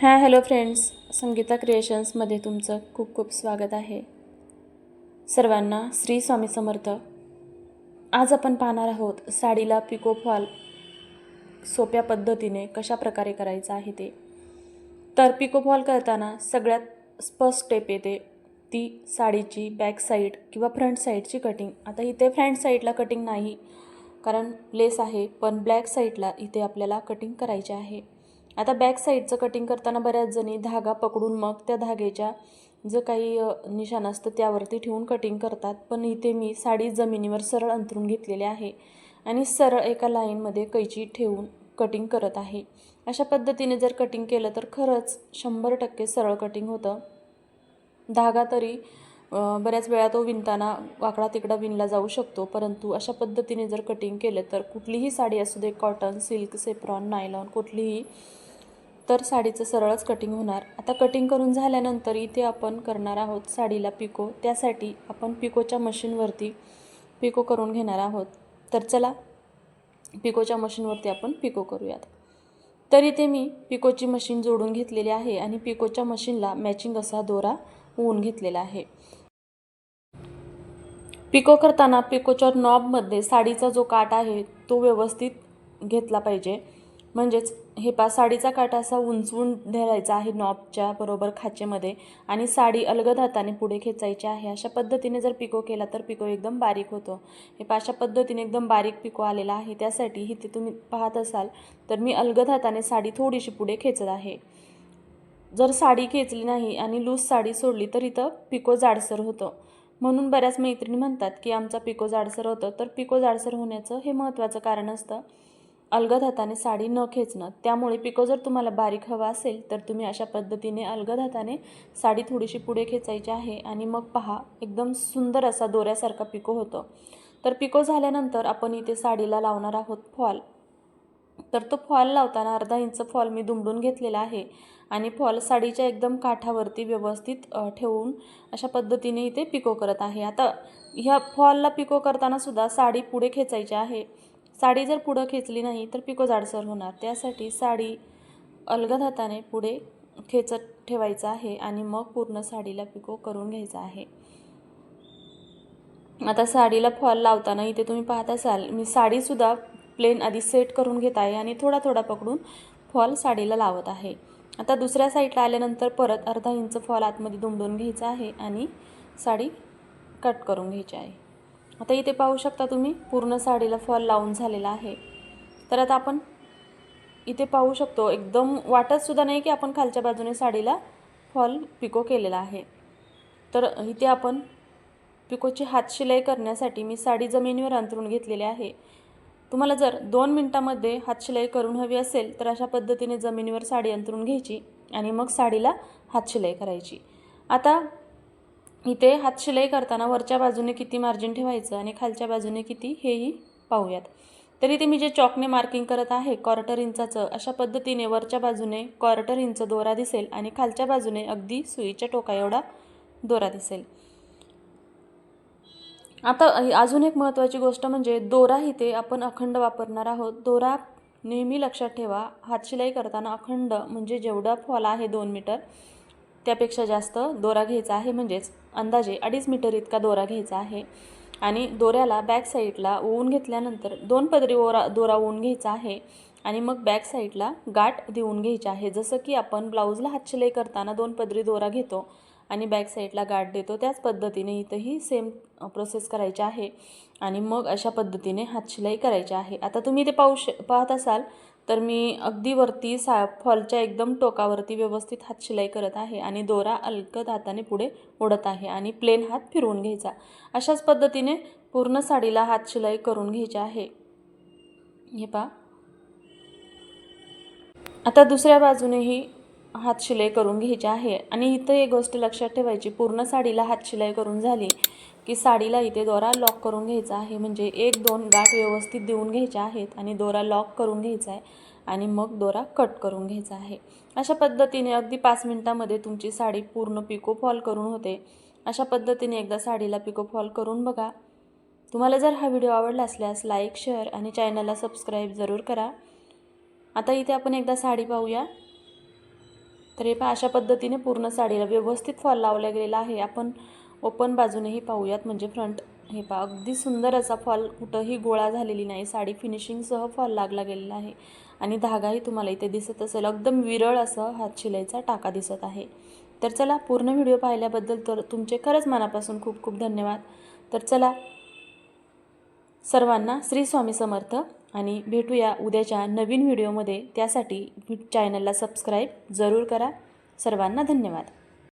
हां hello friends. Sangeeta क्रिएशन्समध्ये तुमचं खूप खूप स्वागत आहे. सर्वांना श्री स्वामी समर्थ. आज आपण पाहणार आहोत साडीला पिको फॉल सोप्या पद्धतीने कशा प्रकारे करायचं आहे ते. तर पिको फॉल करताना सगळ्यात स्पष्ट स्टेप येते ती साडीची बॅक साईड किंवा फ्रंट साईडची कटिंग आता इथे फ्रंट साईडला कटिंग नाही कारण लेस आहे पण ब्लॅक साईडला इथे आपल्याला कटिंग करायची आहे. आता बॅक साईडचं कटिंग करताना बऱ्याच जणी धागा पकडून मग त्या धाग्याच्या जो काही निशाण असतं त्यावरती ठेवून कटिंग करतात. पण इथे मी साडी जमिनीवर सरळ अंतरून घेतलेली आहे आणि सरळ एका लाईनमध्ये कैची ठेवून कटिंग करत आहे. अशा पद्धतीने जर कटिंग केलं तर खरंच शंभर टक्के सरळ कटिंग होतं. धागा तरी बऱ्याच वेळा तो विणताना वाकडा तिकडा विणला जाऊ शकतो. परंतु अशा पद्धतीने जर कटिंग केलं तर कुठलीही साडी असू दे कॉटन सिल्क सेप्रॉन नायलॉन कुठलीही तर साडीचं सरळच कटिंग होणार. आता कटिंग करून झाल्यानंतर इथे आपण करणार आहोत साडीला पिको. त्यासाठी आपण पिकोच्या मशीनवरती पिको करून घेणार आहोत. तर चला पिकोच्या मशीनवरती आपण पिको करूयात. तर इथे मी पिकोची मशीन जोडून घेतलेली आहे आणि पिकोच्या मशीनला मॅचिंग असा दोरा होऊन घेतलेला आहे. पिको करताना पिकोच्या नॉबमध्ये साडीचा जो काट आहे तो व्यवस्थित घेतला पाहिजे. म्हणजेच हे पा साडीचा काटा असा उंचवून धरायचा आहे नॉबच्या बरोबर खाचेमध्ये आणि साडी अलगद हाताने पुढे खेचायची आहे. अशा पद्धतीने जर पिको केला तर पिको एकदम बारीक होतो. हे पा अशा पद्धतीने एकदम बारीक पिको आलेला आहे. त्यासाठी इथे तुम्ही पाहत असाल तर मी अलगद हाताने साडी थोडीशी पुढे खेचत आहे. जर साडी खेचली नाही आणि लूज साडी सोडली तर इथं पिको जाडसर होतं. म्हणून बऱ्याच मैत्रिणी म्हणतात की आमचा पिको जाडसर होतं. तर पिको जाडसर होण्याचं हे महत्त्वाचं कारण असतं. अलगद हाताने साडी न खेचणं त्यामुळे पिको जर तुम्हाला बारीक हवा असेल तर तुम्ही अशा पद्धतीने अलगद हाताने साडी थोडीशी पुढे खेचायची आहे आणि मग पहा एकदम सुंदर असा दोऱ्यासारखा पिको होतो. तर पिको झाल्यानंतर आपण इथे साडीला लावणार आहोत फॉल. तर तो फॉल लावताना अर्धा इंच फॉल मी दुमडून घेतलेला आहे आणि फॉल साडीच्या एकदम काठावरती व्यवस्थित ठेवून अशा पद्धतीने इथे पिको करत आहे. आता ह्या फॉलला पिको करताना सुद्धा साडी पुढे खेचायची आहे. साडी जर पुढं खेचली नाही तर पिको जाडसर होणार. त्यासाठी साडी अलगद हाताने पुढे खेचत ठेवायचं आहे आणि मग पूर्ण साडीला पिको करून घ्यायचा आहे. आता साडीला फॉल लावताना इथे तुम्ही पाहत असाल मी साडीसुद्धा प्लेन आधी सेट करून घेत आहे आणि थोडा थोडा पकडून फॉल साडीला लावत आहे. आता दुसऱ्या साईडला आल्यानंतर परत अर्धा इंच फॉल आतमध्ये दुमडून घ्यायचा आहे आणि साडी कट करून घ्यायची आहे. आता इथे पाहू शकता तुम्ही पूर्ण साडीला फॉल लावून झालेला आहे. तर आता आपण इथे पाहू शकतो एकदम वाटतसुद्धा नाही की आपण खालच्या बाजूने साडीला फॉल पिको केलेला आहे. तर इथे आपण पिकोची हातशिलाई करण्यासाठी मी साडी जमिनीवर अंतरून घेतलेली आहे. तुम्हाला जर दोन मिनटामध्ये हातशिलाई करून हवी असेल तर अशा पद्धतीने जमिनीवर साडी अंतरून घ्यायची आणि मग साडीला हातशिलाई करायची. आता इथे हातशिलाई करताना वरच्या बाजूने किती मार्जिन ठेवायचं आणि खालच्या बाजूने किती हेही पाहूयात. तर इथे मी जे चॉकने मार्किंग करत आहे क्वार्टर इंचाचं अशा पद्धतीने वरच्या बाजूने क्वार्टर इंच दोरा दिसेल आणि खालच्या बाजूने अगदी सुईच्या टोका एवढा दोरा दिसेल. आता अजून एक महत्त्वाची गोष्ट म्हणजे दोरा इथे आपण अखंड वापरणार आहोत. दोरा नेहमी लक्षात ठेवा हातशिलाई करताना अखंड म्हणजे जेवढा फॉल आहे दोन मीटर त्यापेक्षा जास्त दोरा घ्यायचा आहे म्हणजेच अंदाजे अडीच मीटर इतका दोरा घ्यायचा आहे. आणि दोऱ्याला बॅक साईडला ओवून घेतल्यानंतर दोन पदरी ओरा दोरा ओवून घ्यायचा आहे. आणि मग बॅक साईडला गाठ देऊन घ्यायची आहे. जसं की आपण ब्लाऊजला हातशिलाई करताना दोन पदरी दोरा घेतो. आणि बॅक साईडला गाठ देतो. त्याच पद्धतीने इथंही सेम प्रोसेस करायची आहे. आणि मग अशा पद्धतीने हातशिलाई करायची आहे. आता तुम्ही ते पाहू श पाहत असाल तर मी अगदी वरती सा फॉलच्या एकदम टोकावरती व्यवस्थित हातशिलाई करत आहे. आणि दोरा अलगद हाताने पुढे ओढत आहे. आणि प्लेन हात फिरवून घ्यायचा. अशाच पद्धतीने पूर्ण साडीला हातशिलाई करून घ्यायची आहे. हे पहा. आता दुसऱ्या बाजूनेही हातशिलाई करून घ्यायची आहे. आणि इथं एक गोष्ट लक्षात ठेवायची पूर्ण साडीला हातशिलाई करून झाली की साडीला इथे दोरा लॉक करून घ्यायचा आहे. म्हणजे एक दोन गाठ व्यवस्थित देऊन घ्यायच्या आहेत आणि दोरा लॉक करून घ्यायचा आहे आणि मग दोरा कट करून घ्यायचा आहे. अशा पद्धतीने अगदी पाच मिनटामध्ये तुमची साडी पूर्ण पिको फॉल करून होते. अशा पद्धतीने एकदा साडीला पिको फॉल करून बघा. तुम्हाला जर हा व्हिडिओ आवडला असल्यास लाईक शेअर आणि चॅनलला सबस्क्राईब जरूर करा. आता इथे आपण एकदा साडी पाहूया. तर हे पहा अशा पद्धतीने पूर्ण साडीला व्यवस्थित फॉल लावला गेलेला आहे. आपण ओपन बाजूनेही पाहूयात म्हणजे फ्रंट. हे पहा अगदी सुंदर असा फॉल कुठंही गोळा झालेली नाही. साडी फिनिशिंगसह फॉल लागला गेलेला आहे. आणि धागाही तुम्हाला इथे दिसत असेल. एकदम विरळ असं हात शिलाईचा टाका दिसत आहे. तर चला पूर्ण व्हिडिओ पाहिल्याबद्दल तर तुमचे खरंच मनापासून खूप खूप धन्यवाद. तर चला सर्वांना श्री स्वामी समर्थ. आणि भेटूया उद्याच्या नवीन व्हिडिओमध्ये. त्यासाठी चॅनलला सबस्क्राईब जरूर करा. सर्वांना धन्यवाद.